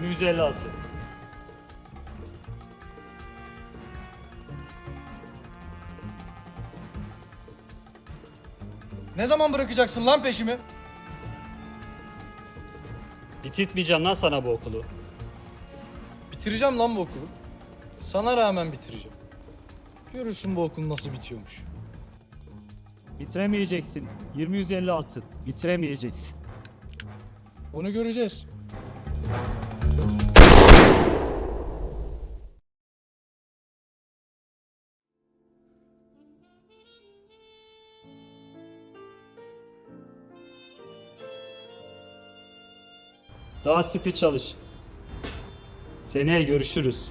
20 56. Ne zaman bırakacaksın lan peşimi? Bitirtmeyeceğim lan sana bu okulu. Bitireceğim lan bu okulu. Sana rağmen bitireceğim. Görürsün bu okul nasıl bitiyormuş. Bitiremeyeceksin. 2156. Bitiremeyeceksin. Onu göreceğiz. Daha sıkı çalış. Seneye görüşürüz.